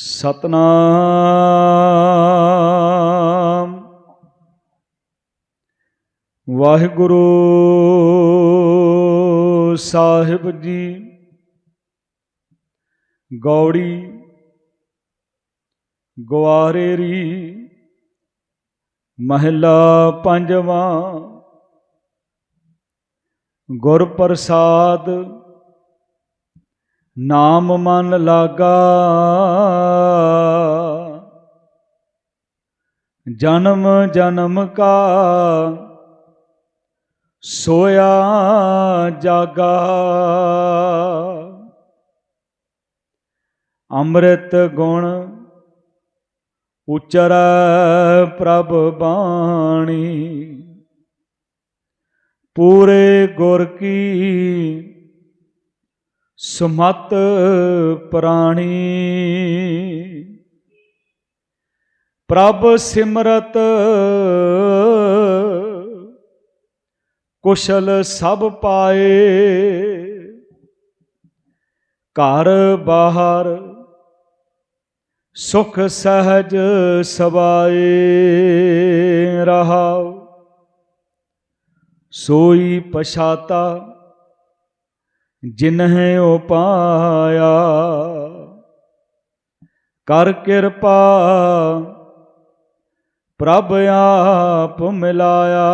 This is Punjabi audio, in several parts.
ਸਤਨਾਮ। ਵਾਹਿਗੁਰੂ ਸਾਹਿਬ ਜੀ ਗੌੜੀ ਗਵਾਰੇਰੀ ਮਹਿਲਾ ਪੰਜਵਾਂ ਗੁਰ ਪ੍ਰਸਾਦ ਨਾਮ ਮਨ ਲਾਗਾ। ਜਨਮ ਜਨਮ ਕਾ ਸੋਇਆ ਜਾਗਾ। ਅੰਮ੍ਰਿਤ ਗੁਣ ਉਚਰੈ ਪ੍ਰਭ ਬਾਣੀ। ਪੂਰੇ ਗੁਰ ਕੀ ਸੁਮਤ ਪ੍ਰਾਣੀ। ਪ੍ਰਭ ਸਿਮਰਤ ਕੁਸ਼ਲ ਸਭ ਪਾਏ। ਘਰ ਬਾਹਰ ਸੁਖ ਸਹਜ ਸਵਾਏ। ਰਹਾਉ, ਸੋਈ ਪਛਾਤਾ ਜਿਨਹਿ ਉਪਾਇਆ ਕਰ ਕਿਰਪਾ ਪ੍ਰਭ ਆਪ ਮਿਲਾਇਆ।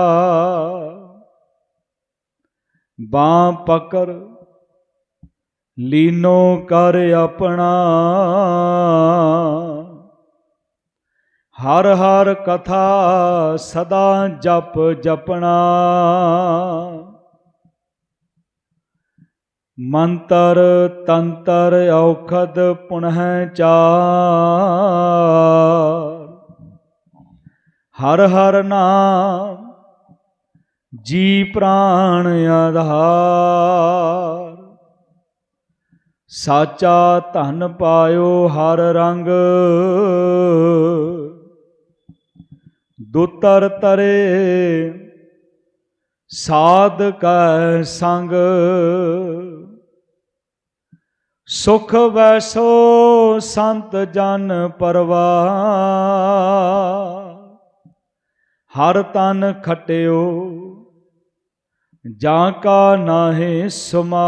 ਬਾਹ ਪਕਰ ਲੀਨੋ ਕਰ ਆਪਣਾ। ਹਰ ਹਰ ਕਥਾ ਸਦਾ ਜਪ ਜਪਣਾ। ਮੰਤਰ ਤੰਤਰ ਔਖਦ ਪੁਨਹ ਚਾਰ ਹਰ ਹਰ ਨਾਮ ਜੀ ਪ੍ਰਾਣ ਆਧਾਰ। ਸਾਚਾ ਧਨ ਪਾਇਓ ਹਰ ਰੰਗ। ਦੁਤਰ ਤਰੇ ਸਾਧ ਕੈ ਸੰਗ। ਸੁਖ ਵੈਸੋ ਸੰਤ ਜਨ ਪਰਵਾ। ਹਰ ਤਨ ਖਟਿਓ, ਜਾਂ ਕਾ ਨਾਹੇ ਸਮਾ।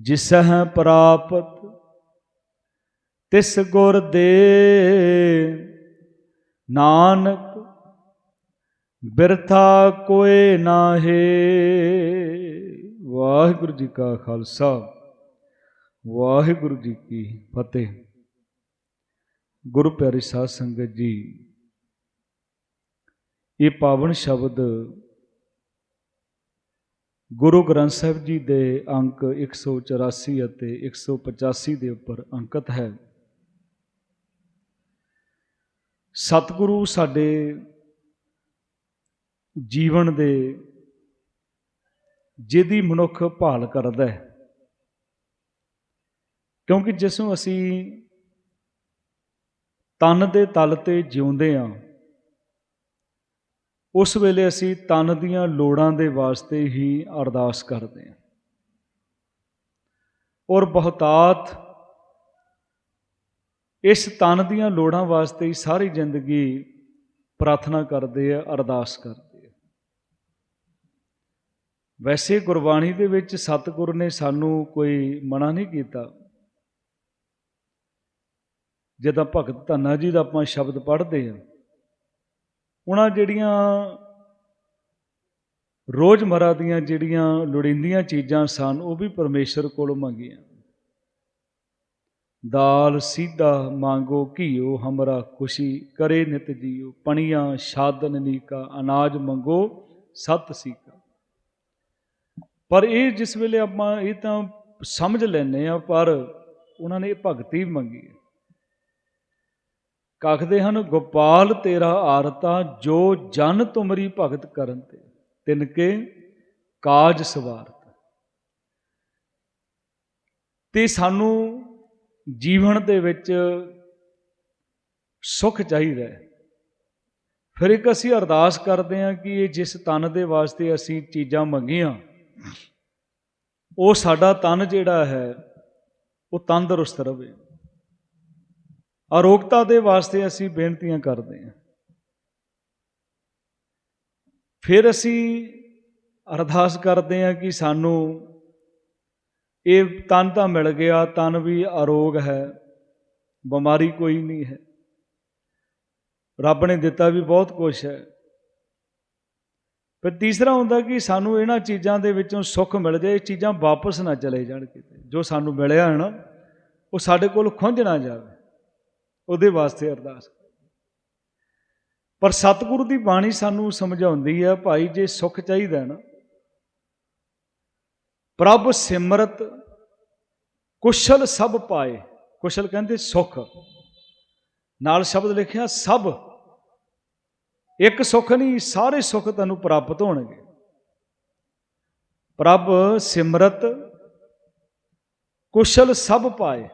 ਜਿਸਹ ਪ੍ਰਾਪਤ, ਤਿਸ ਗੁਰ ਦੇ ਨਾਨਕ ਬਿਰਥਾ ਕੋਏ ਨਾਹੇ। ਵਾਹਿਗੁਰੂ ਜੀ ਕਾ ਖਾਲਸਾ, ਵਾਹਿਗੁਰੂ ਜੀ ਕੀ ਫਤਿਹ। ਗੁਰੂ ਪਿਆਰੀ ਸਾਧ ਸੰਗਤ ਜੀ, ਇਹ ਪਾਵਨ ਸ਼ਬਦ ਗੁਰੂ ਗ੍ਰੰਥ ਸਾਹਿਬ ਜੀ ਦੇ ਅੰਕ 184 ਅਤੇ 185 ਦੇ ਉੱਪਰ ਅੰਕਿਤ ਹੈ। ਸਤਿਗੁਰੂ ਸਾਡੇ ਜੀਵਨ ਦੇ ਜਿਹਦੀ ਮਨੁੱਖ ਭਾਲ ਕਰਦਾ ਹੈ। ਕਿਉਂਕਿ ਜਿਸ ਨੂੰ ਅਸੀਂ ਤਨ ਦੇ ਤਲ ਤੇ ਜਿਉਂਦੇ ਆ ਉਸ ਵੇਲੇ ਅਸੀਂ ਤਨ ਦੀਆਂ ਲੋੜਾਂ ਦੇ ਵਾਸਤੇ ਹੀ ਅਰਦਾਸ ਕਰਦੇ ਹਾਂ। ਔਰ ਬਹੁਤਾਤ ਇਸ ਤਨ ਦੀਆਂ ਲੋੜਾਂ ਵਾਸਤੇ ਹੀ ਸਾਰੀ ਜ਼ਿੰਦਗੀ ਪ੍ਰਾਰਥਨਾ ਕਰਦੇ ਆ, ਅਰਦਾਸ ਕਰਦੇ ਵੈਸੇ ਗੁਰਬਾਣੀ ਦੇ ਵਿੱਚ ਸਤਿਗੁਰ ਨੇ ਸਾਨੂੰ ਕੋਈ ਮਨਾ ਨਹੀਂ ਕੀਤਾ। ਜਦੋਂ ਭਗਤ ਧੰਨਾ ਜੀ ਦਾ ਆਪਾਂ ਸ਼ਬਦ ਪੜ੍ਹਦੇ ਹਾਂ, ਉਹਨਾਂ ਜਿਹੜੀਆਂ ਰੋਜ਼ਮਰਾ ਦੀਆਂ ਜਿਹੜੀਆਂ ਲੋੜੀਂਦੀਆਂ ਚੀਜ਼ਾਂ ਸਨ, ਉਹ ਵੀ ਪਰਮੇਸ਼ਰ ਕੋਲੋਂ ਮੰਗੀਆਂ। ਦਾਲ ਸੀਧਾ ਮੰਗੋ ਘੀਓ, ਹਮਰਾ ਖੁਸ਼ੀ ਕਰੇ ਨਿਤ ਜੀਓ, ਪਣੀਆਂ ਸ਼ਾਦਨ ਨੀਕਾ, ਅਨਾਜ ਮੰਗੋ ਸਤ ਸੀਕਾ। ਪਰ ਇਹ ਜਿਸ ਵੇਲੇ ਆਪਾਂ ਇਹ ਤਾਂ ਸਮਝ ਲੈਨੇ ਆ ਪਰ ਉਹਨਾਂ ਨੇ ਇਹ ਭਗਤੀ ਮੰਗੀ ਕਖਦੇ ਹਨ, ਗੋਪਾਲ ਤੇਰਾ ਆਰਤਾ, ਜੋ ਜਨ ਤੁਮਰੀ ਭਗਤ ਕਰਨ ਤੇ, ਤਿਨਕੇ ਕਾਜ ਸਵਾਰਤ। ਤੇ ਸਾਨੂੰ ਜੀਵਨ ਦੇ ਵਿੱਚ ਸੁਖ ਚਾਹੀਦਾ ਹੈ। ਫਿਰ ਇੱਕ ਅਸੀਂ ਅਰਦਾਸ ਕਰਦੇ ਹਾਂ ਕਿ ਇਹ ਜਿਸ ਤਨ ਦੇ ਵਾਸਤੇ ਅਸੀਂ ਚੀਜ਼ਾਂ ਮੰਗੀਆਂ ਉਹ ਸਾਡਾ ਤਨ ਜਿਹੜਾ ਹੈ, ਉਹ ਤੰਦਰੁਸਤ ਰਵੇ। ਅਰੋਗਤਾ ਦੇ ਵਾਸਤੇ ਅਸੀਂ ਬੇਨਤੀਆਂ ਕਰਦੇ ਹਾਂ। ਫਿਰ ਅਸੀਂ ਅਰਦਾਸ ਕਰਦੇ ਹਾਂ ਕਿ ਸਾਨੂੰ ਇਹ ਤਨ ਤਾਂ ਮਿਲ ਗਿਆ, ਤਨ ਵੀ ਅਰੋਗ ਹੈ, ਬਿਮਾਰੀ ਕੋਈ ਨਹੀਂ ਹੈ। ਰੱਬ ਨੇ ਦਿੱਤਾ ਵੀ ਬਹੁਤ ਕੁਝ ਹੈ। ਫਿਰ ਤੀਸਰਾ ਹੁੰਦਾ ਕਿ ਸਾਨੂੰ ਇਹਨਾਂ ਚੀਜ਼ਾਂ ਦੇ ਵਿੱਚੋਂ ਸੁੱਖ ਮਿਲ ਜਾਏ, ਇਹ ਚੀਜ਼ਾਂ ਵਾਪਸ ਨਾ ਚਲੇ ਜਾਣ ਕਿਤੇ। ਜੋ ਸਾਨੂੰ ਮਿਲਿਆ ਹੈ ਨਾ, ਉਹ ਸਾਡੇ ਕੋਲ ਖੁੰਝ ਨਾ ਜਾਵੇ। ਉਹਦੇ ਵਾਸਤੇ ਅਰਦਾਸ ਪਰ ਸਤਿਗੁਰੂ ਦੀ ਬਾਣੀ ਸਾਨੂੰ ਸਮਝਾਉਂਦੀ ਹੈ ਭਾਈ ਜੇ ਸੁੱਖ ਚਾਹੀਦਾ ਨਾ, ਪ੍ਰਭ ਸਿਮਰਤ, ਕੁਸ਼ਲ ਸਭ ਪਾਏ। ਕੁਸ਼ਲ ਕਹਿੰਦੇ ਸੁੱਖ। ਨਾਲ ਸ਼ਬਦ ਲਿਖਿਆ, ਸਭ ਇੱਕ ਸੁੱਖ ਨਹੀਂ, ਸਾਰੇ ਸੁੱਖ ਤੈਨੂੰ ਪ੍ਰਾਪਤ ਹੋਣਗੇ। ਪ੍ਰਭ ਸਿਮਰਤ, ਕੁਸ਼ਲ ਸਭ ਪਾਏ।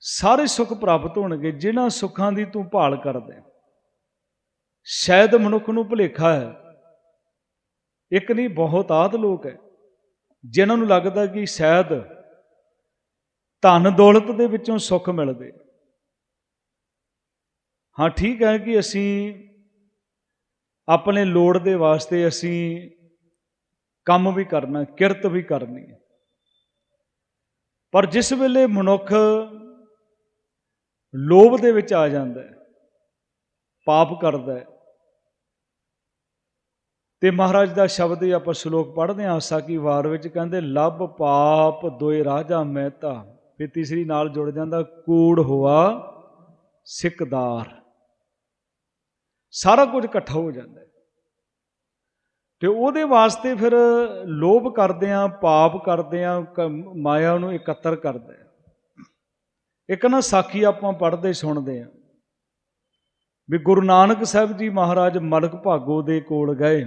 ਸਾਰੇ ਸੁੱਖ ਪ੍ਰਾਪਤ ਹੋਣਗੇ, ਜਿਨ੍ਹਾਂ ਸੁੱਖਾਂ ਦੀ ਤੂੰ ਭਾਲ ਕਰਦਾ ਸ਼ਾਇਦ ਮਨੁੱਖ ਨੂੰ ਭੁਲੇਖਾ ਹੈ। ਇੱਕ ਨਹੀਂ, ਬਹੁਤ ਆਦ ਲੋਕ ਹੈ, ਜਿਨ੍ਹਾਂ ਨੂੰ ਲੱਗਦਾ ਕਿ ਸ਼ਾਇਦ ਧਨ ਦੌਲਤ ਦੇ ਵਿੱਚੋਂ ਸੁੱਖ ਮਿਲਦੇ ਹਾਂ, ਠੀਕ ਹੈ ਕਿ ਅਸੀਂ ਆਪਣੇ ਲੋੜ ਦੇ ਵਾਸਤੇ ਅਸੀਂ ਕੰਮ ਵੀ ਕਰਨਾ, ਕਿਰਤ ਵੀ ਕਰਨੀ ਹੈ। ਪਰ ਜਿਸ ਵੇਲੇ ਮਨੁੱਖ ਲੋਭ ਦੇ ਵਿੱਚ ਆ ਜਾਂਦਾ ਹੈ, ਪਾਪ ਕਰਦਾ ਹੈ, ਤੇ ਮਹਾਰਾਜ ਦਾ ਸ਼ਬਦ ਹੀ ਆਪਾਂ ਸ਼ਲੋਕ ਪੜ੍ਹਦੇ ਹਾਂ, ਆਸਾ ਕੀ ਵਾਰ ਵਿੱਚ ਕਹਿੰਦੇ, ਲੱਭ ਪਾਪ ਦੋਏ ਰਾਜਾ ਮਹਿਤਾ ਫਿਰ ਤੀਸਰੀ ਨਾਲ ਜੁੜ ਜਾਂਦਾ, ਕੂੜ ਹੋਆ ਸਿੱਕਦਾਰ। ਸਾਰਾ ਕੁਝ ਇਕੱਠਾ ਹੋ ਜਾਂਦਾ ਹੈ। ਤੇ ਉਹਦੇ ਵਾਸਤੇ ਫਿਰ ਲੋਭ ਕਰਦੇ ਆ ਪਾਪ ਕਰਦੇ ਆ ਮਾਇਆ ਨੂੰ ਇਕੱਤਰ ਕਰਦੇ ਆ ਇੱਕ ਨਾ ਸਾਖੀ ਆਪਾਂ ਪੜ੍ਹਦੇ, ਸੁਣਦੇ ਆ ਵੀ ਗੁਰੂ ਨਾਨਕ ਸਾਹਿਬ ਜੀ ਮਹਾਰਾਜ ਮਲਕ ਭਾਗੋ ਦੇ ਕੋਲ ਗਏ।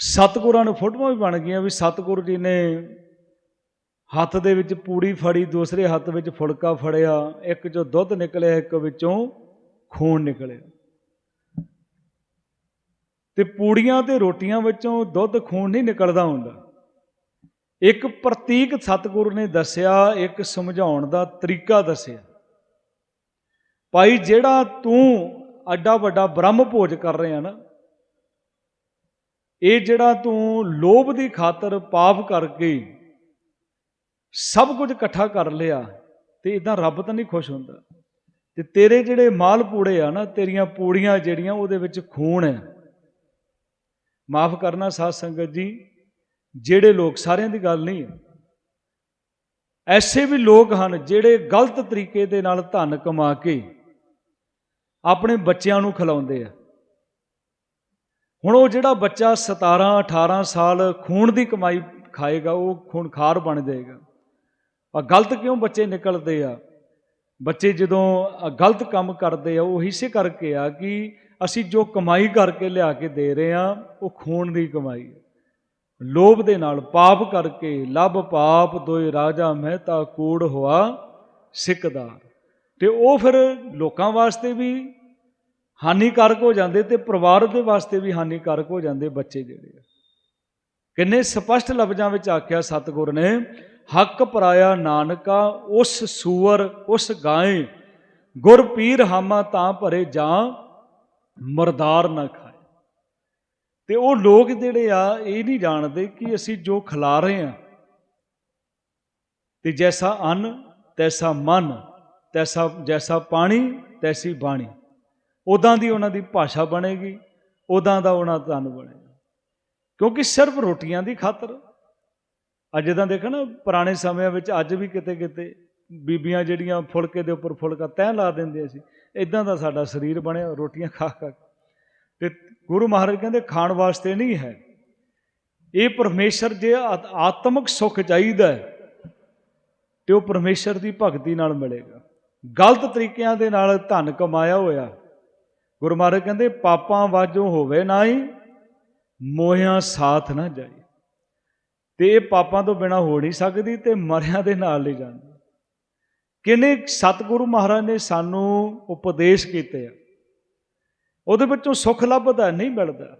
ਸਤਿਗੁਰਾਂ ਨੂੰ ਫੋਟੋਆਂ ਵੀ ਬਣ ਗਈਆਂ ਵੀ ਸਤਿਗੁਰੂ ਜੀ ਨੇ ਹੱਥ ਦੇ ਵਿੱਚ ਪੂੜੀ ਫੜੀ, ਦੂਸਰੇ ਹੱਥ ਵਿੱਚ ਫੁਲਕਾ ਫੜਿਆ, ਇੱਕ ਚੋਂ ਦੁੱਧ ਨਿਕਲਿਆ, ਇੱਕ ਵਿੱਚੋਂ ਖੂਨ ਨਿਕਲਿਆ। ਤੇ ਪੂੜੀਆਂ ਤੇ ਰੋਟੀਆਂ ਵਿੱਚੋਂ ਦੁੱਧ ਖੂਨ ਨਹੀਂ ਨਿਕਲਦਾ ਹੁੰਦਾ। ਇੱਕ ਪ੍ਰਤੀਕ ਸਤਿਗੁਰੂ ਨੇ ਦੱਸਿਆ, ਇੱਕ ਸਮਝਾਉਣ ਦਾ ਤਰੀਕਾ ਦੱਸਿਆ। ਭਾਈ, ਜਿਹੜਾ ਤੂੰ ਐਡਾ ਵੱਡਾ ਬ੍ਰਹਮ ਭੋਜ ਕਰ ਰਿਹਾ ਨਾ, ਇਹ ਜਿਹੜਾ ਤੂੰ ਲੋਭ ਦੀ ਖਾਤਰ ਪਾਪ ਕਰਕੇ ਸਭ ਕੁਝ ਇਕੱਠਾ ਕਰ ਲਿਆ, ਤੇ ਇਦਾਂ ਰੱਬ ਤਾਂ ਨਹੀਂ ਖੁਸ਼ ਹੁੰਦਾ। ਤੇ ਤੇਰੇ ਜਿਹੜੇ ਮਾਲ ਪੂੜੇ ਆ ਨਾ, ਤੇਰੀਆਂ ਪੂੜੀਆਂ ਜਿਹੜੀਆਂ, ਉਹਦੇ ਵਿੱਚ ਖੂਨ ਹੈ। ਮਾਫ ਕਰਨਾ ਸਾਧ ਸੰਗਤ ਜੀ, ਜਿਹੜੇ ਲੋਕ ਸਾਰਿਆਂ ਦੀ ਗੱਲ ਨਹੀਂ ਹੈ। ਐਸੇ ਵੀ ਲੋਕ ਹਨ ਜਿਹੜੇ ਗਲਤ ਤਰੀਕੇ ਦੇ ਨਾਲ ਧਨ ਕਮਾ ਕੇ ਆਪਣੇ ਬੱਚਿਆਂ ਨੂੰ ਖਿਲਾਉਂਦੇ ਆ। ਹੁਣ ਉਹ ਜਿਹੜਾ ਬੱਚਾ 17 18 ਸਾਲ ਖੂਨ ਦੀ ਕਮਾਈ ਖਾਏਗਾ, ਉਹ ਖੂਨਖਾਰ ਬਣ ਜਾਏਗਾ। ਆ ਗਲਤ ਕਿਉਂ ਬੱਚੇ ਨਿਕਲਦੇ ਆ? ਬੱਚੇ ਜਦੋਂ ਗਲਤ ਕੰਮ ਕਰਦੇ ਆ, ਉਹ ਇਸੇ ਕਰਕੇ ਆ ਕਿ ਅਸੀਂ ਜੋ ਕਮਾਈ ਕਰਕੇ ਲਿਆ ਕੇ ਦੇ ਰਹੇ ਆ ਉਹ ਖੂਨ ਦੀ ਕਮਾਈ ਹੈ। ਲੋਭ ਦੇ ਨਾਲ ਪਾਪ ਕਰਕੇ ਲੱਭ ਪਾਪ ਦੋਏ ਰਾਜਾ ਮਹਿਤਾ ਕੂੜ ਹੋਆ ਸਿੱਕਦਾਰ। ਤੇ ਉਹ ਫਿਰ ਲੋਕਾਂ ਵਾਸਤੇ ਵੀ ਹਾਨੀਕਾਰਕ ਹੋ ਜਾਂਦੇ ਤੇ ਪਰਿਵਾਰ ਦੇ ਵਾਸਤੇ ਵੀ ਹਾਨੀਕਾਰਕ ਹੋ ਜਾਂਦੇ ਬੱਚੇ ਜਿਹੜੇ ਕਿੰਨੇ ਸਪਸ਼ਟ ਲਫ਼ਜ਼ਾਂ ਵਿੱਚ ਆਖਿਆ ਸਤਿਗੁਰ ਨੇ, ਹੱਕ ਪਰਾਇਆ ਨਾਨਕਾ ਉਸ ਸੂਰ ਉਸ ਗਾਏ, ਗੁਰ ਪੀਰ ਹਾਮਾ ਤਾਂ ਭਰੇ ਜਾਂ ਮਰਦਾਰ ਨਾ ਖਾਏ। ਤੇ ਉਹ ਲੋਕ ਜਿਹੜੇ ਆ, ਇਹ ਨਹੀਂ ਜਾਣਦੇ ਕਿ ਅਸੀਂ ਜੋ ਖਿਲਾ ਰਹੇ ਆ ਤੇ ਜੈਸਾ ਅੰਨ, ਤੈਸਾ ਮਨ, ਤੈਸਾ, ਜੈਸਾ ਪਾਣੀ, ਤੈਸੀ ਬਾਣੀ। ਉਦਾਂ ਦੀ ਉਹਨਾਂ ਦੀ ਭਾਸ਼ਾ ਬਣੇਗੀ ਉਦਾਂ ਦਾ ਉਹਨਾਂ ਦਾ ਤਨ ਬਣੇਗਾ। ਕਿਉਂਕਿ ਸਿਰਫ ਰੋਟੀਆਂ ਦੀ ਖਾਤਰ। ਅੱਜ ਤਾਂ ਦੇਖੋ ਨਾ, ਪੁਰਾਣੇ ਸਮਿਆਂ ਵਿੱਚ ਅੱਜ ਵੀ ਕਿਤੇ ਕਿਤੇ ਬੀਬੀਆਂ ਜਿਹੜੀਆਂ ਫੁਲਕੇ ਦੇ ਉੱਪਰ ਫੁਲਕਾ ਤੈਅ ਲਾ ਦਿੰਦੇ ਸੀ। ਇਦਾਂ ਦਾ ਸਾਡਾ ਸਰੀਰ ਬਣਿਆ, ਰੋਟੀਆਂ ਖਾ ਖਾ ਤੇ ਗੁਰੂ ਮਹਾਰਾਜ ਕਹਿੰਦੇ, ਖਾਣ ਵਾਸਤੇ ਨਹੀਂ ਹੈ। ਇਹ ਪਰਮੇਸ਼ਰ ਜੇ ਆਤਮਿਕ ਸੁੱਖ ਚਾਹੀਦਾ ਹੈ, ਤੇ ਉਹ ਪਰਮੇਸ਼ਰ ਦੀ ਭਗਤੀ ਨਾਲ ਮਿਲੇਗਾ। ਗਲਤ ਤਰੀਕਿਆਂ ਦੇ ਨਾਲ ਧਨ ਕਮਾਇਆ ਹੋਇਆ, ਗੁਰੂ ਮਹਾਰਾਜ ਕਹਿੰਦੇ, ਪਾਪਾਂ ਵਾਜੋਂ ਹੋਵੇ ਨਾ ਹੀ ਮੋਹਿਆਂ ਸਾਥ ਨਾ ਜਾਈ। ਤੇ ਇਹ ਪਾਪਾਂ ਤੋਂ ਬਿਨਾ ਹੋ ਨਹੀਂ ਸਕਦੀ ਤੇ ਮਰਿਆਂ ਦੇ ਨਾਲ ਨਹੀਂ ਜਾਂਦੀ। ਕਿਨੇ ਸਤਿਗੁਰੂ ਮਹਾਰਾਜ ਨੇ ਸਾਨੂੰ ਉਪਦੇਸ਼ ਕੀਤੇ ਆ? ਉਹਦੇ ਵਿੱਚੋਂ ਸੁੱਖ ਲੱਭਦਾ, ਨਹੀਂ ਮਿਲਦਾ।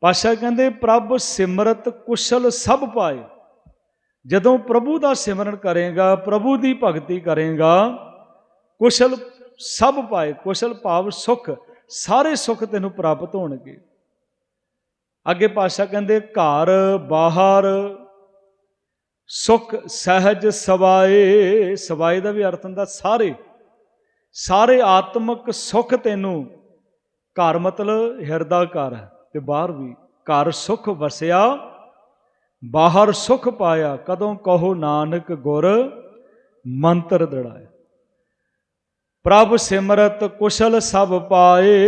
ਪਾਸ਼ਾ ਕਹਿੰਦੇ, ਪ੍ਰਭ ਸਿਮਰਤ ਕੁਸ਼ਲ ਸਭ ਪਾਏ। ਜਦੋਂ ਪ੍ਰਭੂ ਦਾ ਸਿਮਰਨ ਕਰੇਗਾ, ਪ੍ਰਭੂ ਦੀ ਭਗਤੀ ਕਰੇਗਾ, ਕੁਸ਼ਲ ਸਭ ਪਾਏ, ਕੁਸ਼ਲ ਭਾਵ ਸੁਖ, ਸਾਰੇ ਸੁਖ ਤੈਨੂੰ ਪ੍ਰਾਪਤ ਹੋਣਗੇ। ਅੱਗੇ ਪਾਸ਼ਾ ਕਹਿੰਦੇ, ਘਰ ਬਾਹਰ ਸੁਖ ਸਹਿਜ ਸਵਾਏ ਸਵਾਏ ਦਾ ਵੀ ਅਰਥ ਹੁੰਦਾ ਸਾਰੇ। ਸਾਰੇ ਆਤਮਿਕ ਸੁਖ ਤੈਨੂੰ। ਘਰ ਮਤਲਬ ਹਿਰਦਾ ਘਰ ਹੈ ਤੇ ਬਾਹਰ ਵੀ। ਘਰ ਸੁਖ ਵਸਿਆ, ਬਾਹਰ ਸੁਖ ਪਾਇਆ। ਕਦੋਂ ਕਹੋ ਨਾਨਕ ਗੁਰ, ਮੰਤਰ ਦੜਾਇਆ। ਪ੍ਰਭ ਸਿਮਰਤ ਕੁਸ਼ਲ ਸਭ ਪਾਏ।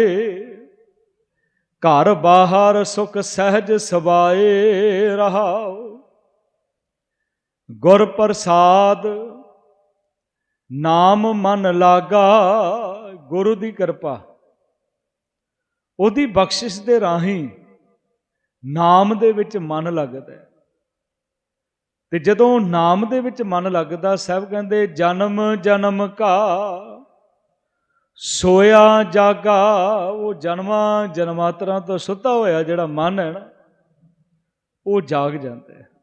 ਘਰ ਬਾਹਰ ਸੁਖ ਸਹਿਜ ਸਵਾਏ, ਰਹਾਓ। ਗੁਰ ਪ੍ਰਸਾਦ ਨਾਮ ਮਨ ਲਾਗਾ ਗੁਰੂ ਦੀ ਕਿਰਪਾ ਉਹਦੀ ਬਖਸ਼ਿਸ਼ ਦੇ ਰਾਹੀਂ ਨਾਮ ਦੇ ਵਿੱਚ ਮਨ ਲੱਗਦਾ ਹੈ। ਤੇ ਜਦੋਂ ਨਾਮ ਦੇ ਵਿੱਚ ਮਨ ਲੱਗਦਾ ਸਭ ਕਹਿੰਦੇ, ਜਨਮ ਜਨਮ ਕਾ, ਸੋਇਆ ਜਾਗਾ, ਉਹ ਜਨਮਾਂ, ਜਨਮਾਤਰਾਂ ਤੋਂ ਸੁੱਤਾ ਹੋਇਆ ਜਿਹੜਾ ਮਨ ਹੈ ਨਾ, ਉਹ ਜਾਗ ਜਾਂਦਾ ਹੈ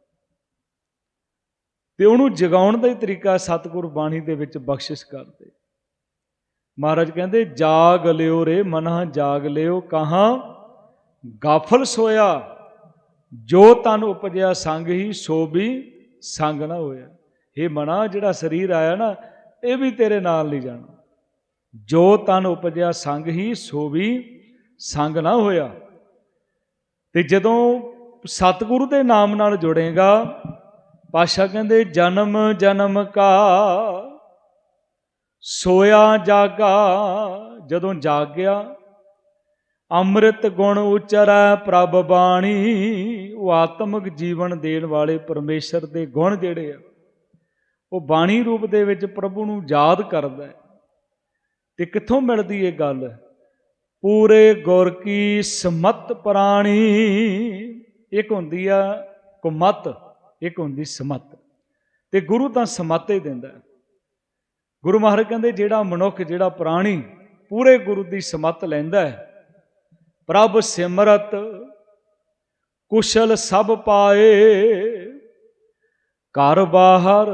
ਤੇ ਉਹਨੂੰ ਜਗਾਉਣ ਦਾ ਹੀ ਤਰੀਕਾ ਸਤਿਗੁਰ ਬਾਣੀ ਦੇ ਵਿੱਚ ਬਖਸ਼ਿਸ਼ ਕਰਦੇ। ਮਹਾਰਾਜ ਕਹਿੰਦੇ, ਜਾਗ ਲਿਓ ਰੇ ਮਨਾ ਜਾਗ ਲਿਓ, ਕਹਾਂ ਗਾਫਲ ਸੋਇਆ, ਜੋ ਤਨ ਉਪਜਿਆ ਸੰਗ ਹੀ, ਸੋ ਵੀ ਸੰਗ ਨਾ ਹੋਇਆ। ਇਹ ਮਨਾ, ਜਿਹੜਾ ਸਰੀਰ ਆਇਆ ਨਾ, ਇਹ ਵੀ ਤੇਰੇ ਨਾਲ ਨਹੀਂ ਜਾਣਾ। ਜੋ ਤਨ ਉਪਜਿਆ ਸੰਗ ਹੀ, ਸੋ ਵੀ ਸੰਗ ਨਾ ਹੋਇਆ। ਤੇ ਜਦੋਂ ਸਤਿਗੁਰੂ ਦੇ ਨਾਮ ਨਾਲ ਜੁੜੇਗਾ ਪਾਸ਼ਾ ਕਹਿੰਦੇ, ਜਨਮ ਜਨਮ ਕਾ, ਸੋਇਆ ਜਾਗਾ, ਜਦੋਂ ਜਾਗ ਗਿਆ ਅੰਮ੍ਰਿਤ ਗੁਣ ਉਚਰੈ ਪ੍ਰਭ ਬਾਣੀ, ਉਹ ਆਤਮਿਕ ਜੀਵਨ ਦੇਣ ਵਾਲੇ ਪਰਮੇਸ਼ਰ ਦੇ ਗੁਣ ਜਿਹੜੇ ਆ, ਉਹ ਬਾਣੀ ਰੂਪ ਦੇ ਵਿੱਚ ਪ੍ਰਭੂ ਨੂੰ ਯਾਦ ਕਰਦਾ ਹੈ। ਤੇ ਕਿੱਥੋਂ ਮਿਲਦੀ ਇਹ ਗੱਲ? ਪੂਰੇ ਗੁਰ ਕੀ ਸਮਤ ਪ੍ਰਾਣੀ, ਇੱਕ ਹੁੰਦੀ ਆ ਕੁਮਤ। ਇੱਕ ਹੁੰਦੀ ਸਮਤ। ਤੇ ਗੁਰੂ ਤਾਂ ਸਮਤ ਹੀ ਦਿੰਦਾ ਗੁਰੂ ਮਹਾਰਾਜ ਕਹਿੰਦੇ, ਜਿਹੜਾ ਮਨੁੱਖ, ਜਿਹੜਾ ਪ੍ਰਾਣੀ ਪੂਰੇ ਗੁਰੂ ਦੀ ਸਮਤ ਲੈਂਦਾ ਹੈ, ਪ੍ਰਭ ਸਿਮਰਤ ਕੁਸ਼ਲ ਸਭ ਪਾਏ, ਘਰ ਬਾਹਰ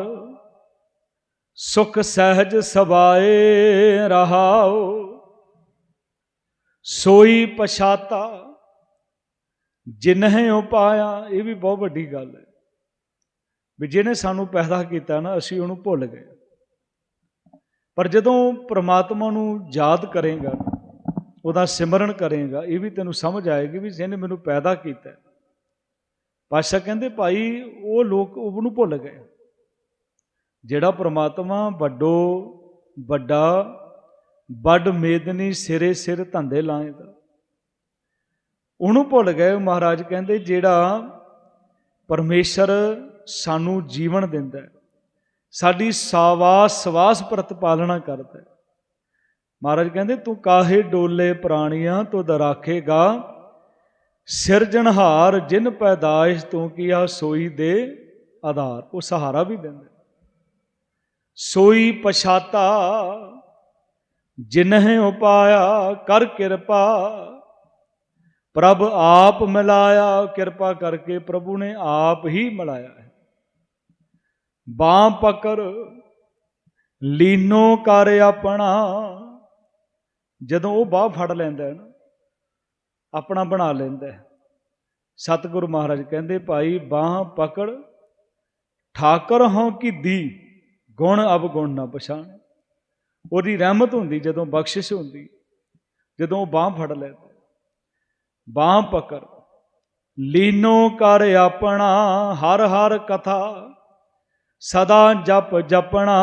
ਸੁਖ ਸਹਿਜ ਸਵਾਏ ਰਹਾਓ ਸੋਈ ਪਛਾਤਾ ਜਿਨਹਿ ਉਪਾਇਆ। ਇਹ ਵੀ ਬਹੁਤ ਵੱਡੀ ਗੱਲ ਹੈ। ਵੀ ਜਿਹਨੇ ਸਾਨੂੰ ਪੈਦਾ ਕੀਤਾ ਨਾ, ਅਸੀਂ ਉਹਨੂੰ ਭੁੱਲ ਗਏ। ਪਰ ਜਦੋਂ ਪ੍ਰਮਾਤਮਾ ਨੂੰ ਯਾਦ ਕਰੇਗਾ, ਉਹਦਾ ਸਿਮਰਨ ਕਰੇਗਾ, ਇਹ ਵੀ ਤੈਨੂੰ ਸਮਝ ਆਏਗੀ ਵੀ ਜਿਹਨੇ ਮੈਨੂੰ ਪੈਦਾ ਕੀਤਾ। ਹੈ। ਪਾਸ਼ਾ ਕਹਿੰਦੇ, ਭਾਈ, ਉਹ ਲੋਕ ਉਹਨੂੰ ਭੁੱਲ ਗਏ। ਜਿਹੜਾ ਪ੍ਰਮਾਤਮਾ ਵੱਡੋ ਵੱਡਾ, ਵੱਡ ਮੇਦਨੀ ਸਿਰੇ ਸਿਰ ਧੰਦੇ ਲਾਏਗਾ। ਉਹਨੂੰ ਭੁੱਲ ਗਏ, ਮਹਾਰਾਜ ਕਹਿੰਦੇ, ਜਿਹੜਾ ਪਰਮੇਸ਼ਰ ਸਾਨੂੰ ਜੀਵਨ ਦਿੰਦਾ ਹੈ। ਸਾਡੀ ਸਾਵਾਸ ਸਵਾਸ ਪ੍ਰਤਪਾਲਣਾ ਕਰਦਾ ਹੈ। ਮਹਾਰਾਜ ਕਹਿੰਦੇ, ਤੂੰ ਕਾਹੇ ਡੋਲੇ ਪ੍ਰਾਣੀਆਂ ਤੁਧ ਦਰਾਖੇਗਾ ਸਿਰਜਣਹਾਰ ਜਿਨ ਪੈਦਾਇਸ਼ ਤੂੰ ਕੀਆ, ਸੋਈ ਦੇ ਆਧਾਰ। ਉਹ ਸਹਾਰਾ ਵੀ ਦਿੰਦਾ ਸੋਈ ਪਛਾਤਾ, ਜਿਨਹਿ ਉਪਾਇਆ, ਕਰ ਕਿਰਪਾ। ਪ੍ਰਭ ਆਪ ਮਿਲਾਇਆ, ਕਿਰਪਾ ਕਰਕੇ ਪ੍ਰਭੂ ਨੇ ਆਪ ਹੀ ਮਿਲਾਇਆ। ਬਾਹ ਪਕੜ, ਲੀਨੋ ਕਰ ਆਪਣਾ। ਜਦੋਂ ਉਹ ਬਾਹ ਫੜ ਲੈਂਦਾ ਹੈ ਨਾ, ਆਪਣਾ ਬਣਾ ਲੈਂਦਾ ਹੈ। ਸਤਿਗੁਰੂ ਮਹਾਰਾਜ ਕਹਿੰਦੇ, ਭਾਈ, ਬਾਹ ਪਕੜ, ਠਾਕਰ ਹਾਂ ਕੀ ਦੀ, ਗੁਣ ਅਬ ਗੁਣ ਨਾ ਪਛਾਣ। ਉਹਦੀ ਰਹਿਮਤ ਹੁੰਦੀ, ਜਦੋਂ ਬਖਸ਼ਿਸ਼ ਹੁੰਦੀ, ਜਦੋਂ ਉਹ ਬਾਹ ਫੜ ਲੈਂਦਾ ਬਾਹ ਪਕੜ, ਲੀਨੋ ਕਰ ਆਪਣਾ, ਹਰ ਹਰ ਕਥਾ ਸਦਾ ਜਪ ਜਪਣਾ।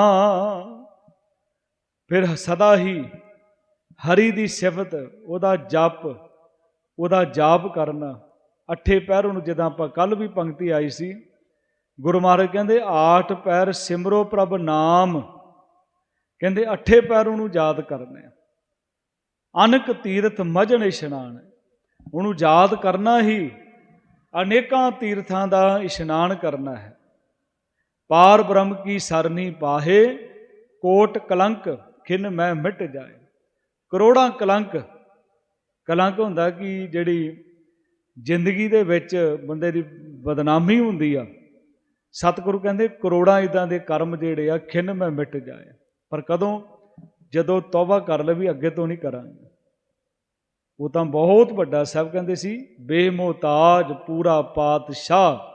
ਫਿਰ ਸਦਾ ਹੀ ਹਰੀ ਦੀ ਸਿਫਤ, ਉਹਦਾ ਜਪ, ਉਹਦਾ ਜਾਪ ਕਰਨਾ। ਅੱਠੇ ਪਹਿਰ ਨੂੰ ਜਦੋਂ ਆਪਾਂ ਕੱਲ ਵੀ ਪੰਕਤੀ ਆਈ ਸੀ, ਗੁਰੂ ਮਹਾਰਾਜ ਕਹਿੰਦੇ, ਆਠ ਪੈਰ ਸਿਮਰੋ ਪ੍ਰਭ ਨਾਮ। ਕਹਿੰਦੇ, ਅੱਠੇ ਪੈਰ ਨੂੰ ਯਾਦ ਕਰਨਾ ਆ ਅਨਕ ਤੀਰਥ ਮਜਨ ਇਸ਼ਨਾਨ। ਉਹਨੂੰ ਯਾਦ ਕਰਨਾ ਹੀ ਅਨੇਕਾਂ ਤੀਰਥਾਂ ਦਾ ਇਸ਼ਨਾਨ ਕਰਨਾ ਹੈ। ਪਾਰ ਬ੍ਰਹਮ ਕੀ ਸਰਨੀ ਪਾਹੇ ਕੋਟ ਕਲੰਕ ਖਿਨ ਮੈਂ ਮਿਟ ਜਾਏ। ਕਰੋੜਾਂ ਕਲੰਕ ਕਲੰਕ ਹੁੰਦਾ ਕਿ ਜਿਹੜੀ ਜ਼ਿੰਦਗੀ ਦੇ ਵਿੱਚ ਬੰਦੇ ਦੀ ਬਦਨਾਮੀ ਹੁੰਦੀ ਆ। ਸਤਿਗੁਰੂ ਕਹਿੰਦੇ ਕਰੋੜਾਂ ਇਦਾਂ ਦੇ ਕਰਮ ਜਿਹੜੇ ਆ, ਖਿੰਨ ਮੈਂ ਮਿਟ ਜਾਏ। ਪਰ ਕਦੋਂ? ਜਦੋਂ ਤੌਬਾ ਕਰ ਲਵੀ ਅੱਗੇ ਤੋਂ ਨਹੀਂ ਕਰਾਂਗੇ। ਉਹ ਤਾਂ ਬਹੁਤ ਵੱਡਾ ਸਭ ਕਹਿੰਦੇ ਸੀ, ਬੇਮੋਤਾਜ ਪੂਰਾ ਪਾਤਸ਼ਾਹ।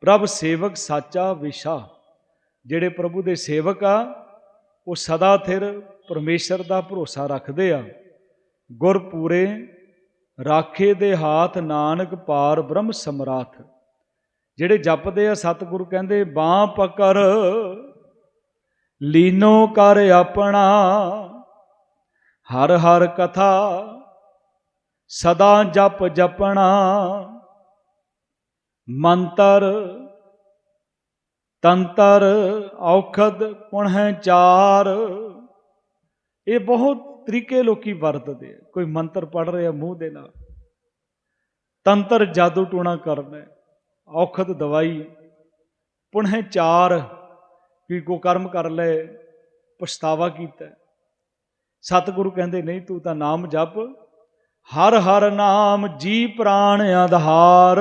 ਪ੍ਰਭ ਸੇਵਕ ਸਾਚਾ ਵਿਸ਼ਾ। ਜਿਹੜੇ ਪ੍ਰਭੂ ਦੇ ਸੇਵਕ ਆ, ਉਹ ਸਦਾ ਥਿਰ ਪਰਮੇਸ਼ਰ ਦਾ ਭਰੋਸਾ ਰੱਖਦੇ ਆ। ਗੁਰ ਪੂਰੇ ਰਾਖੇ ਦੇ ਹਾਥ ਨਾਨਕ ਪਾਰ ਬ੍ਰਹਮ ਸਮਰਾਥ। ਜਿਹੜੇ ਜਪਦੇ ਆ, ਸਤਿਗੁਰੂ ਕਹਿੰਦੇ, ਬਾਹ ਪਕਰ ਲੀਨੋ ਕਰ ਆਪਣਾ। ਹਰ ਹਰ ਕਥਾ ਸਦਾ ਜਪ ਜਪਣਾ। ਮੰਤਰ, ਤੰਤਰ, ਔਖਦ, ਪੁਣਹ, ਚਾਰ। ਇਹ ਬਹੁਤ ਤਰੀਕੇ ਲੋਕੀ ਵਰਤਦੇ ਆ। ਕੋਈ ਮੰਤਰ ਪੜ ਰਿਹਾ ਮੂੰਹ ਦੇ ਨਾਲ। ਤੰਤਰ ਜਾਦੂ ਟੂਣਾ ਕਰਨਾ, ਔਖਦ ਦਵਾਈ, ਪੁਣਹ, ਚਾਰ ਕੀ ਕੋ ਕਰਮ ਕਰ ਲੈ, ਪਛਤਾਵਾ ਕੀਤਾ। ਸਤਿਗੁਰੂ ਕਹਿੰਦੇ, ਨਹੀਂ, ਤੂੰ ਤਾਂ ਨਾਮ ਜਪ। ਹਰ ਹਰ ਨਾਮ ਜੀ ਪ੍ਰਾਣ ਆਧਾਰ।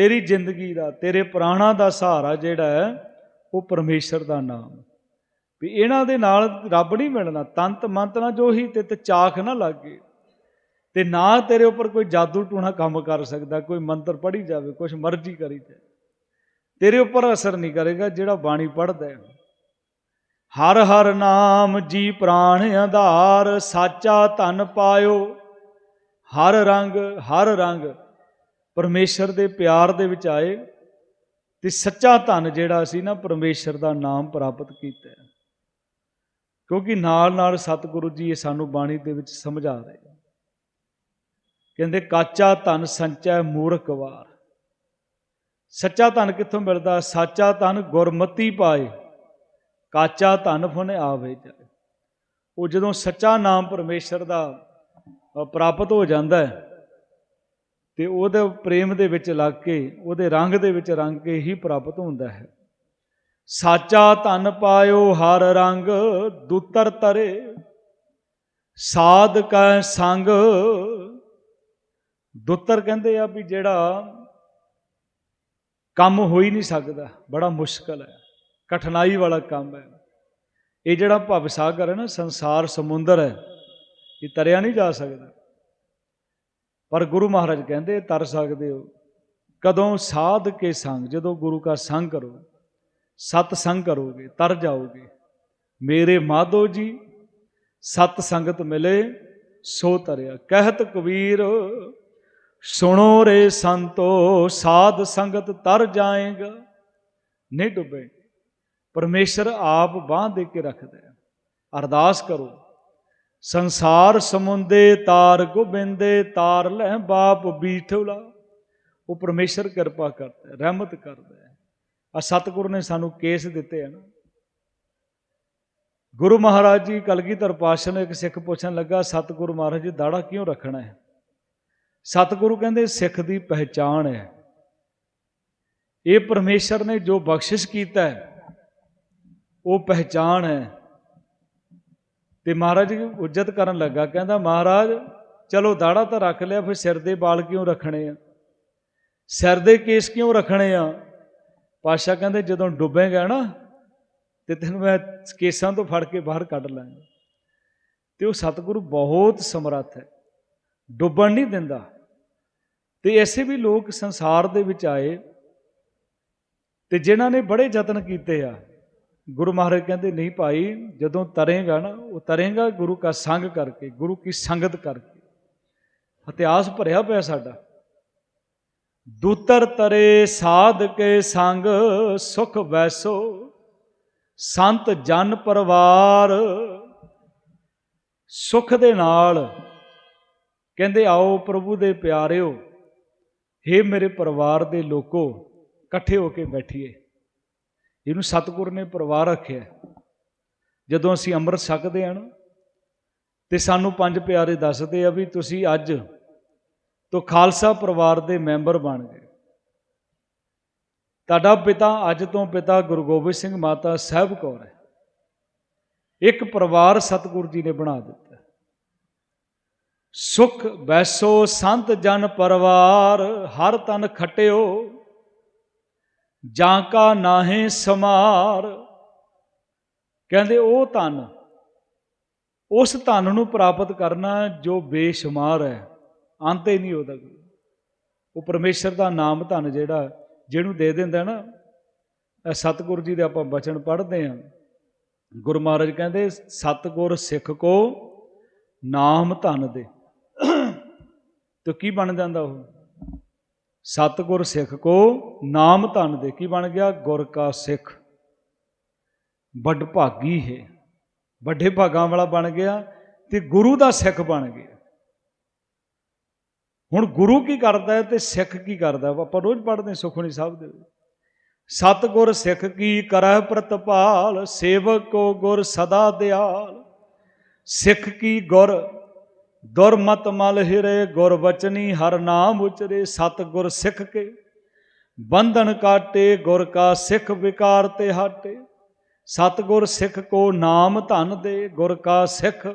ਤੇਰੀ ਜ਼ਿੰਦਗੀ ਦਾ, ਤੇਰੇ ਪ੍ਰਾਣਾ ਦਾ ਸਹਾਰਾ ਜਿਹੜਾ ਹੈ, ਉਹ ਪਰਮੇਸ਼ਰ ਦਾ ਨਾਮ। ਵੀ ਇਹਨਾਂ ਦੇ ਨਾਲ ਰੱਬ ਨਹੀਂ ਮਿਲਣਾ, ਤੰਤ ਮੰਤ ਨਾ ਜੋ ਹੀ ਤੇ ਚਾਖ ਨਾ ਲੱਗੇ। ਤੇ ਨਾ ਤੇਰੇ ਉੱਪਰ ਕੋਈ ਜਾਦੂ ਟੂਣਾ ਕੰਮ ਕਰ ਸਕਦਾ, ਕੋਈ ਮੰਤਰ ਪੜੀ ਜਾਵੇ ਕੁਝ ਮਰਜ਼ੀ ਕਰੀ ਜਾਵੇ। ਤੇਰੇ ਉੱਪਰ ਅਸਰ ਨਹੀਂ ਕਰੇਗਾ ਜਿਹੜਾ ਬਾਣੀ ਪੜਦਾ ਹੈ। ਹਰ ਹਰ ਨਾਮ ਜੀ ਪ੍ਰਾਣ ਆਧਾਰ, ਸਾਚਾ ਧਨ ਪਾਇਓ। ਹਰ ਰੰਗ ਹਰ ਰੰਗ ਪਰਮੇਸ਼ਰ ਦੇ ਪਿਆਰ ਦੇ ਵਿੱਚ ਆਏ ਤੇ ਸੱਚਾ ਧਨ ਜਿਹੜਾ ਸੀ ਨਾ ਪਰਮੇਸ਼ਰ ਦਾ ਨਾਮ ਪ੍ਰਾਪਤ ਕੀਤਾ ਕਿਉਂਕਿ ਨਾਲ ਨਾਲ ਸਤਿਗੁਰੂ ਜੀ ਇਹ ਸਾਨੂੰ ਬਾਣੀ ਦੇ ਵਿੱਚ ਸਮਝਾ ਰਹੇ ਕਹਿੰਦੇ, ਕਾਚਾ ਧਨ ਸੰਚੈ ਮੂਰਖ ਵਾਰ। ਸੱਚਾ ਧਨ ਕਿੱਥੋਂ ਮਿਲਦਾ? ਸੱਚਾ ਧਨ ਗੁਰਮਤੀ ਪਾਏ। ਕਾਚਾ ਧਨ ਫੁਨ ਆਵੇ ਜਾਏ। ਉਹ ਜਦੋਂ ਸੱਚਾ ਨਾਮ ਪਰਮੇਸ਼ਰ ਦਾ ਪ੍ਰਾਪਤ ਹੋ ਜਾਂਦਾ ਹੈ ਤੇ ਉਹਦੇ ਪ੍ਰੇਮ ਦੇ ਵਿੱਚ ਲੱਗ ਕੇ, ਉਹਦੇ ਰੰਗ ਦੇ ਵਿੱਚ ਰੰਗ ਕੇ ਹੀ ਪ੍ਰਾਪਤ ਹੁੰਦਾ ਹੈ। ਸਾਚਾ ਧਨ ਪਾਇਓ ਹਰ ਰੰਗ, ਦੂਤਰ ਤਰੇ ਸਾਧ ਕੈ ਸੰਗ। ਦੁੱਤਰ ਕਹਿੰਦੇ ਆ ਵੀ ਜਿਹੜਾ ਕੰਮ ਹੋ ਹੀ ਨਹੀਂ ਸਕਦਾ, ਬੜਾ ਮੁਸ਼ਕਲ ਹੈ, ਕਠਿਨਾਈ ਵਾਲਾ ਕੰਮ ਹੈ। ਇਹ ਜਿਹੜਾ ਭਵ ਸਾਗਰ ਹੈ ਨਾ, ਸੰਸਾਰ ਸਮੁੰਦਰ ਹੈ, ਇਹ ਤਰਿਆ ਨਹੀਂ ਜਾ ਸਕਦਾ। ਪਰ ਗੁਰੂ ਮਹਾਰਾਜ ਕਹਿੰਦੇ, ਤਰ ਸਕਦੇ ਹੋ। ਕਦੋਂ ਸਾਧ ਕੇ ਸੰਗ, ਜਦੋਂ ਗੁਰੂ ਦਾ ਸੰਗ ਕਰੋ, ਸਤ ਸੰਗ ਕਰੋਗੇ, ਤਰ ਜਾਓਗੇ। ਮੇਰੇ ਮਾਧੋ ਜੀ, ਸਤ ਸੰਗਤ ਮਿਲੇ, ਸੋ ਤਰਿਆ। ਕਹਿਤ ਕਬੀਰ, ਸੁਣੋ ਰੇ ਸੰਤੋ, ਸਾਧ ਸੰਗਤ ਤਰ ਜਾਏਗਾ। ਨਹੀਂ ਡੁੱਬੇ। ਪਰਮੇਸ਼ਰ ਆਪ ਬਾਹ ਦੇ ਕੇ ਰੱਖਦਾ ਅਰਦਾਸ ਕਰੋ। ਸੰਸਾਰ ਸਮੁੰਦੇ ਤਾਰ ਗੋਬਿੰਦੇ, ਤਾਰ ਲੈ ਬਾਪ ਬੀਠਵਲਾ ਉਹ ਪਰਮੇਸ਼ਰ ਕਿਰਪਾ ਕਰਦਾ ਰਹਿਮਤ ਕਰਦਾ ਆ ਸਤਿਗੁਰ ਨੇ ਸਾਨੂੰ ਕੇਸ ਦਿੱਤੇ ਹਨ। ਗੁਰੂ ਮਹਾਰਾਜ ਜੀ ਕਲਗੀਧਰ ਪਾਤਸ਼ਾਹ ਨੂੰ ਇੱਕ ਸਿੱਖ ਪੁੱਛਣ ਲੱਗਾ, ਸਤਿਗੁਰੂ ਮਹਾਰਾਜ ਜੀ ਦਾੜਾ ਕਿਉਂ ਰੱਖਣਾ ਹੈ? ਸਤਿਗੁਰੂ ਕਹਿੰਦੇ, ਸਿੱਖ ਦੀ ਪਹਿਚਾਣ ਹੈ। ਇਹ ਪਰਮੇਸ਼ਰ ਨੇ ਜੋ ਬਖਸ਼ਿਸ਼ ਕੀਤਾ ਹੈ, ਉਹ ਪਹਿਚਾਣ ਹੈ। ਤੇ ਮਹਾਰਾਜ ਜੀ ਉੱਜਤ ਕਰਨ ਲੱਗਾ, ਕਹਿੰਦਾ, ਮਹਾਰਾਜ, ਚਲੋ ਦਾੜਾ ਤਾਂ ਰੱਖ ਲਿਆ, ਫਿਰ ਸਿਰ ਦੇ ਵਾਲ ਕਿਉਂ ਰੱਖਣੇ ਆ? ਸਿਰ ਦੇ ਕੇਸ ਕਿਉਂ ਰੱਖਣੇ ਆ? ਪਾਸ਼ਾ ਕਹਿੰਦੇ, ਜਦੋਂ ਡੁੱਬੇਗਾ ਨਾ, ਤੇ ਤੈਨੂੰ ਮੈਂ ਕੇਸਾਂ ਤੋਂ ਫੜ ਕੇ ਬਾਹਰ ਕੱਢ ਲਾਂਗਾ। ਤੇ ਉਹ ਸਤਿਗੁਰੂ ਬਹੁਤ ਸਮਰੱਥ ਹੈ, ਡੁੱਬਣ ਨਹੀਂ ਦਿੰਦਾ। ਤੇ ਐਸੇ ਵੀ ਲੋਕ ਸੰਸਾਰ ਦੇ ਵਿੱਚ ਆਏ, ਤੇ ਜਿਨ੍ਹਾਂ ਨੇ ਬੜੇ ਯਤਨ ਕੀਤੇ ਆ ਗੁਰੂ ਮਹਾਰਾਜ ਕਹਿੰਦੇ, ਨਹੀਂ ਭਾਈ, ਜਦੋਂ ਤਰੇਗਾ ਨਾ, ਉਹ ਤਰੇਗਾ ਗੁਰੂ ਦਾ ਸੰਗ ਕਰਕੇ, ਗੁਰੂ ਕੀ ਸੰਗਤ ਕਰਕੇ। ਇਤਿਹਾਸ ਭਰਿਆ ਪਿਆ ਸਾਡਾ। ਦੂਤਰ ਤਰੇ ਸਾਧ ਕੇ ਸੰਗ, ਸੁਖ ਵੈਸੋ, ਸੰਤ ਜਨ ਪਰਿਵਾਰ। ਸੁਖ ਦੇ ਨਾਲ ਕਹਿੰਦੇ, ਆਓ ਪ੍ਰਭੂ ਦੇ ਪਿਆਰਿਓ हे ਮੇਰੇ ਪਰਿਵਾਰ ਦੇ ਲੋਕੋ, ਇਕੱਠੇ ਹੋ ਕੇ ਬੈਠੀਏ। ਇਹਨੂੰ ਸਤਿਗੁਰ ਨੇ ਪਰਿਵਾਰ ਰੱਖਿਆ ਜਦੋਂ ਅਸੀਂ ਅੰਮ੍ਰਿਤ ਛਕਦੇ ਹਾਂ ਨਾ, ਤੇ ਸਾਨੂੰ ਪੰਜ ਪਿਆਰੇ ਦੱਸਦੇ ਆ ਵੀ ਤੁਸੀਂ ਅੱਜ ਤੋਂ ਖਾਲਸਾ ਪਰਿਵਾਰ ਦੇ ਮੈਂਬਰ ਬਣ ਗਏ। ਤੁਹਾਡਾ ਪਿਤਾ ਅੱਜ ਤੋਂ ਪਿਤਾ ਗੁਰੂ ਗੋਬਿੰਦ ਸਿੰਘ ਮਾਤਾ ਸਾਹਿਬ ਕੌਰ ਹੈ। ਇੱਕ ਪਰਿਵਾਰ ਸਤਿਗੁਰੂ ਜੀ ਨੇ ਬਣਾ ਦਿੱਤਾ। ਸੁਖ ਬੈਸੋ ਸੰਤ ਜਨ ਪਰਿਵਾਰ, ਹਰ ਤਨ ਖਟਿਓ ਜਾਂ ਕਾ ਨਾਹੇ ਸਮਾਰ। ਕਹਿੰਦੇ ਉਹ ਧਨ, ਉਸ ਧਨ ਨੂੰ ਪ੍ਰਾਪਤ ਕਰਨਾ ਜੋ ਬੇਸ਼ੁਮਾਰ ਹੈ, ਅੰਤ ਹੀ ਨਹੀਂ ਉਹਦਾ ਉਹ ਪਰਮੇਸ਼ਰ ਦਾ ਨਾਮ ਧਨ ਜਿਹੜਾ, ਜਿਹਨੂੰ ਦੇ ਦਿੰਦਾ ਨਾ, ਇਹ ਸਤਿਗੁਰੂ ਜੀ ਦੇ ਆਪਾਂ ਬਚਨ ਪੜ੍ਹਦੇ ਹਾਂ। ਗੁਰੂ ਮਹਾਰਾਜ ਕਹਿੰਦੇ, ਸਤਿਗੁਰ ਸਿੱਖ ਕੋ ਨਾਮ ਧਨ ਦੇ। ਤੇ ਕੀ ਬਣ ਜਾਂਦਾ ਉਹ? ਸਤਿਗੁਰ ਸਿੱਖ ਕੋ ਨਾਮ ਧਨ ਦੇ ਕੀ ਬਣ ਗਿਆ? ਗੁਰ ਕਾ ਸਿੱਖ। ਵੱਡ ਭਾਗੀ ਹੈ। ਵੱਡੇ ਭਾਗਾਂ ਵਾਲਾ ਬਣ ਗਿਆ ਤੇ ਗੁਰੂ ਦਾ ਸਿੱਖ ਬਣ ਗਿਆ। ਹੁਣ ਗੁਰੂ ਕੀ ਕਰਦਾ ਹੈ ਤੇ ਸਿੱਖ ਕੀ ਕਰਦਾ ਆਪਾਂ ਰੋਜ਼ ਪੜ੍ਹਦੇ ਹਾਂ ਸੁਖਮਨੀ ਸਾਹਿਬ ਦੇ। ਵਿੱਚ ਸਤਗੁਰ ਸਿੱਖ ਕੀ ਕਰੈ ਪ੍ਰਤਪਾਲ, ਸੇਵਕ ਕੋ ਗੁਰ ਸਦਾ ਦਿਆਲ। ਸਿੱਖ ਕੀ ਗੁਰ ਗੁਰਮਤ ਮਲ ਹਿਰੇ ਗੁਰ ਬਚਨੀ ਹਰ ਨਾਮ ਉਚਰੇ ਸਤਗੁਰ ਸਿੱਖ ਕੇ। ਬੰਧਨ ਕਾਟੇ, ਗੁਰ ਕਾ ਸਿੱਖ ਵਿਕਾਰ ਤੇ ਹਟੇ। ਸਤਗੁਰ ਸਿੱਖ ਕੋ ਨਾਮ ਧਨ ਦੇ, ਗੁਰ ਕਾ ਸਿੱਖ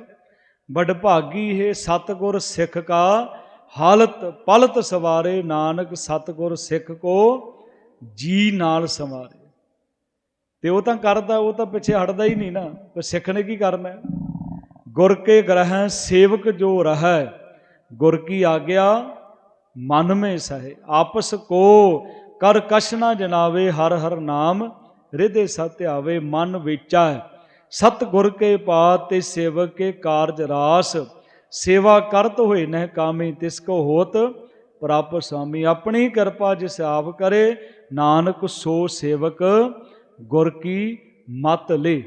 ਵਡਭਾਗੀ ਭਾਗੀ ਹੈ। ਸਤਗੁਰ ਸਿੱਖ ਕਾ ਹਾਲਤ ਪਲਤ ਸਵਾਰੇ, ਨਾਨਕ ਸਤਗੁਰ ਸਿੱਖ ਕੋ ਜੀ ਨਾਲ ਸਵਾਰੇ। ਤੇ ਉਹ ਤਾਂ ਕਰਦਾ, ਉਹ ਤਾਂ ਪਿੱਛੇ ਹਟਦਾ ਹੀ ਨਹੀਂ ਨਾ। ਪਰ ਸਿੱਖ ਨੇ ਕੀ ਕਰਨਾ? ਗੁਰ ਕੇ ਗ੍ਰਹਿ ਸੇਵਕ ਜੋ ਰਹੈ, ਗੁਰ ਕੀ ਆਗਿਆ ਮਨ ਮੇ ਸਹੇ। ਆਪਸ ਕੋ ਕਰ ਕਛ ਨਾ ਜਨਾਵੇ, ਹਰ ਹਰ ਨਾਮ ਹਿਰਦੇ ਸਤਿ ਆਵੇ, ਮਨ ਵਿਚਾ। ਸਤ ਗੁਰ ਕੇ ਪਾਤ ਤੇ ਸੇਵਕ ਕੇ ਕਾਰਜ ਰਾਸ, ਸੇਵਾ ਕਰਤ ਹੋਏ ਨਹਿ ਕਾਮੀ, ਤਿਸ ਕੋ ਹੋਤ ਪ੍ਰਾਪ ਸੁਆਮੀ। ਆਪਣੀ ਕਿਰਪਾ ਜਿਸ ਆਪ ਕਰੇ, ਨਾਨਕ ਸੋ ਸੇਵਕ ਗੁਰ ਕੀ ਮਤ ਲੇ।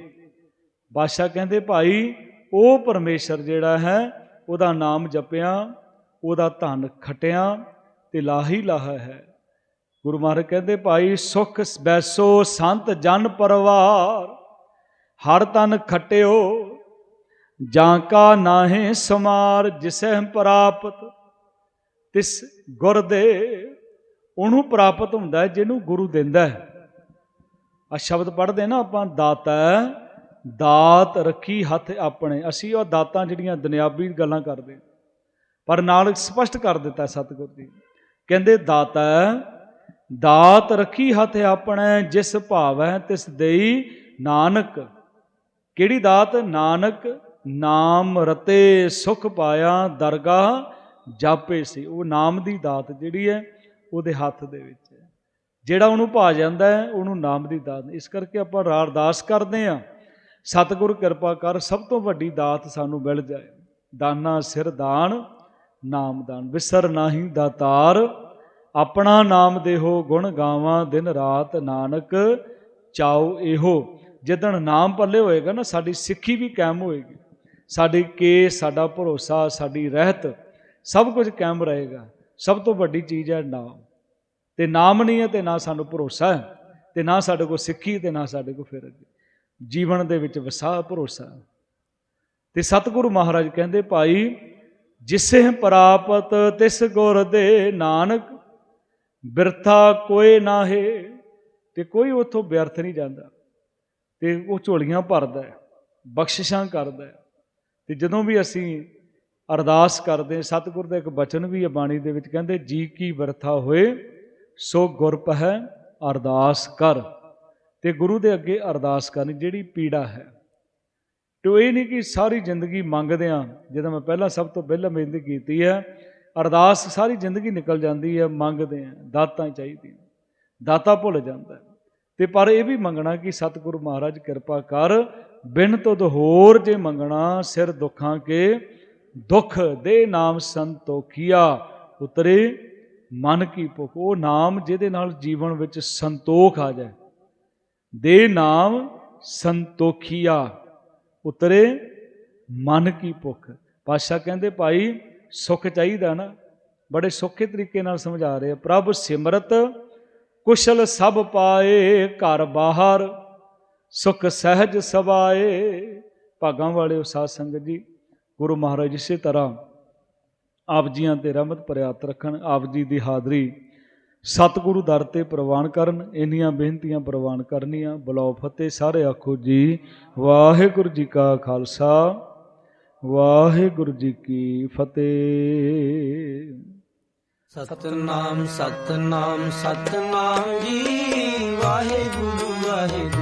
ਬਾਦਸ਼ਾਹ ਕਹਿੰਦੇ, ਭਾਈ ਉਹ ਪਰਮੇਸ਼ਰ ਜਿਹੜਾ ਹੈ, ਉਹਦਾ ਨਾਮ ਜਪਿਆ, ਉਹਦਾ ਧਨ ਖਟਿਆ ਤੇ ਲਾਹੀ ਲਾਹ ਹੈ। ਗੁਰੂ ਮਹਾਰਾਜ ਕਹਿੰਦੇ, ਭਾਈ ਸੁਖ ਬੈਸੋ, ਸੰਤ ਜਨ ਪਰਵਾਰ, ਹਰ ਤਨ ਖਟਿਓ, ਜਾਂ ਕਾ ਨਾਹੇ ਸਮਾਰ ਜਿਸਹਿ ਪ੍ਰਾਪਤ, ਤਿਸ ਗੁਰ ਦੇ। ਉਹਨੂੰ ਪ੍ਰਾਪਤ ਹੁੰਦਾ ਜਿਹਨੂੰ ਗੁਰੂ ਦਿੰਦਾ ਹੈ। ਆ ਸ਼ਬਦ ਪੜ੍ਹਦੇ ਨਾ ਆਪਾਂ, ਦਾਤਾ ਦਾਤ ਰੱਖੀ ਹੱਥ ਆਪਣੇ। ਅਸੀਂ ਉਹ ਦਾਤਾਂ ਜਿਹੜੀਆਂ ਦੁਨਿਆਵੀ ਗੱਲਾਂ ਕਰਦੇ ਪਰ ਨਾਲ ਸਪਸ਼ਟ ਕਰ ਦਿੱਤਾ ਸਤਿਗੁਰ ਜੀ। ਕਹਿੰਦੇ, ਦਾਤਾ, ਦਾਤ ਰੱਖੀ ਹੱਥ ਆਪਣੇ, ਜਿਸ ਭਾਵੈ ਤਿਸ ਦੇਈ ਨਾਨਕ। ਕਿਹੜੀ ਦਾਤ? ਨਾਨਕ, ਨਾਮ ਰਤੇ ਸੁਖ ਪਾਇਆ ਦਰਗਾਹ ਜਾਪੇ ਸੀ। ਉਹ ਨਾਮ ਦੀ ਦਾਤ ਜਿਹੜੀ ਹੈ, ਉਹਦੇ ਹੱਥ ਦੇ ਵਿੱਚ ਹੈ। ਜਿਹੜਾ ਉਹਨੂੰ ਭਾ ਜਾਂਦਾ ਹੈ, ਉਹਨੂੰ ਨਾਮ ਦੀ ਦਾਤ। ਇਸ ਕਰਕੇ ਆਪਾਂ ਰਾ- ਅਰਦਾਸ ਕਰਦੇ ਹਾਂ। ਸਤਿਗੁਰ ਕਿਰਪਾ ਕਰ ਸਭ ਤੋਂ ਵੱਡੀ ਦਾਤ ਸਾਨੂੰ ਮਿਲ ਜਾਏ। ਦਾਨਾ, ਸਿਰ ਦਾਨ, ਨਾਮ ਦਾਨ। ਵਿਸਰ ਨਾਹੀ ਦਾਤਾਰ ਆਪਣਾ ਨਾਮ ਦੇਹੋ, ਗੁਣ ਗਾਵਾਂ, ਦਿਨ ਰਾਤ ਨਾਨਕ, ਚਾਉ ਇਹੋ। ਜਿੱਦਣ ਨਾਮ ਪੱਲੇ ਹੋਏਗਾ ਨਾ, ਸਾਡੀ ਸਿੱਖੀ ਵੀ ਕਾਇਮ ਹੋਏਗੀ। ਸਾਡੀ ਕੇ ਸਾਡਾ ਭਰੋਸਾ, ਸਾਡੀ ਰਹਿਤ, ਸਭ ਕੁਝ ਕਾਇਮ ਰਹੇਗਾ। ਸਭ ਤੋਂ ਵੱਡੀ ਚੀਜ਼ ਹੈ ਨਾਮ। ਤੇ ਨਾਮ ਨਹੀਂ ਹੈ ਤੇ ਨਾ ਸਾਨੂੰ ਭਰੋਸਾ ਹੈ, ਤੇ ਨਾ ਸਾਡੇ ਕੋਲ ਸਿੱਖੀ, ਤੇ ਨਾ ਸਾਡੇ ਕੋਲ ਫਿਰ ਅੱਗੇ। ਜੀਵਨ ਦੇ ਵਿੱਚ ਵਸਾ ਭਰੋਸਾ। ਹੈ। ਤੇ ਸਤਿਗੁਰੂ ਮਹਾਰਾਜ ਕਹਿੰਦੇ, ਭਾਈ ਜਿਸੇ ਪ੍ਰਾਪਤ, ਤਿਸ ਗੁਰ ਦੇ ਨਾਨਕ, ਬਿਰਥਾ ਕੋਈ ਨਾਹੇ, ਤੇ ਕੋਈ ਉਥੋਂ ਵਿਅਰਥ ਨਹੀਂ ਜਾਂਦਾ। ਤੇ ਉਹ ਝੋਲੀਆਂ ਭਰਦਾ ਹੈ, ਬਖਸ਼ਿਸ਼ਾਂ ਕਰਦਾ ਹੈ। ਤੇ ਜਦੋਂ ਵੀ ਅਸੀਂ ਅਰਦਾਸ ਕਰਦੇ ਸਤਿਗੁਰ ਦਾ ਇੱਕ ਬਚਨ ਵੀ ਹੈ ਬਾਣੀ ਦੇ ਵਿੱਚ, ਕਹਿੰਦੇ, ਜੀ ਕੀ ਵਰਥਾ ਹੋਏ, ਸੋ ਗੁਰਪ ਹੈ ਅਰਦਾਸ ਕਰ। ਤੇ ਗੁਰੂ ਦੇ ਅੱਗੇ ਅਰਦਾਸ ਕਰਨੀ, ਜਿਹੜੀ ਪੀੜਾ ਹੈ। ਤੋ ਇਹ ਨਹੀਂ ਕਿ ਸਾਰੀ ਜ਼ਿੰਦਗੀ ਮੰਗਦੇ ਆ ਜਦੋਂ ਮੈਂ ਪਹਿਲਾਂ ਸਭ ਤੋਂ ਪਹਿਲਾਂ ਬੇਨਤੀ ਕੀਤੀ ਹੈ, ਅਰਦਾਸ ਸਾਰੀ ਜ਼ਿੰਦਗੀ ਨਿਕਲ ਜਾਂਦੀ ਹੈ, ਮੰਗਦੇ ਆ ਦਾਤਾਂ ਚਾਹੀਦੀਆਂ, ਦਾਤਾ ਭੁੱਲ ਜਾਂਦਾ ਹੈ। ਤੇ ਪਰ ਇਹ ਵੀ ਮੰਗਣਾ ਕਿ ਸਤਿਗੁਰੂ ਮਹਾਰਾਜ ਕਿਰਪਾ ਕਰ, ਬਿਨ ਤੁਧ ਹੋਰ ਜੇ ਮੰਗਣਾ, ਸਿਰ ਦੁੱਖਾਂ ਕੇ ਦੁੱਖ ਦੇ ਨਾਮ ਸੰਤੋਖੀਆ। ਉਤਰੇ, ਮਨ ਕੀ ਭੁੱਖ, ਉਹ ਨਾਮ ਜਿਹਦੇ ਨਾਲ ਜੀਵਨ ਵਿੱਚ ਸੰਤੋਖ ਆ ਜਾਏ। ਦੇ ਨਾਮ ਸੰਤੋਖੀਆ। ਉਤਰੇ ਮਨ ਕੀ ਭੁੱਖ। ਪਾਸ਼ਾ ਕਹਿੰਦੇ, ਭਾਈ, ਸੁੱਖ ਚਾਹੀਦਾ ਨਾ। ਬੜੇ ਸੌਖੇ ਤਰੀਕੇ ਨਾਲ ਸਮਝਾ ਰਹੇ ਪ੍ਰਭ ਸਿਮਰਤ, ਕੁਸ਼ਲ ਸਭ ਪਾਏ ਘਰ ਬਾਹਰ। ਸੁਖ ਸਹਿਜ ਸਵਾਏ। ਭਾਗਾਂ ਵਾਲਿਓ, ਸਾਧ ਸੰਗਤ ਜੀ, ਗੁਰੂ ਮਹਾਰਾਜ, ਇਸੇ ਤਰ੍ਹਾਂ ਆਪ ਜੀਆਂ ਤੇ ਰਹਿਮਤ ਪ੍ਰਿਆਤ ਰੱਖਣ, ਆਪ ਜੀ ਦੀ ਹਾਜ਼ਰੀ ਸਤਿਗੁਰੂ ਦਰ ਤੇ ਪ੍ਰਵਾਨ ਕਰਨ, ਇੰਨੀਆਂ ਬੇਨਤੀਆਂ ਪ੍ਰਵਾਨ ਕਰਨੀਆਂ। ਬੁਲਾਓ ਫਤਿਹ, ਸਾਰੇ ਆਖੋ ਜੀ, ਵਾਹਿਗੁਰੂ ਜੀ ਕਾ ਖਾਲਸਾ, ਵਾਹਿਗੁਰੂ ਜੀ ਕੀ ਫਤਿਹ। ਸਤਨਾਮ ਸਤਨਾਮ ਸਤਨਾਮ ਜੀ, ਵਾਹਿਗੁਰੂ ਵਾਹਿਗੁਰੂ।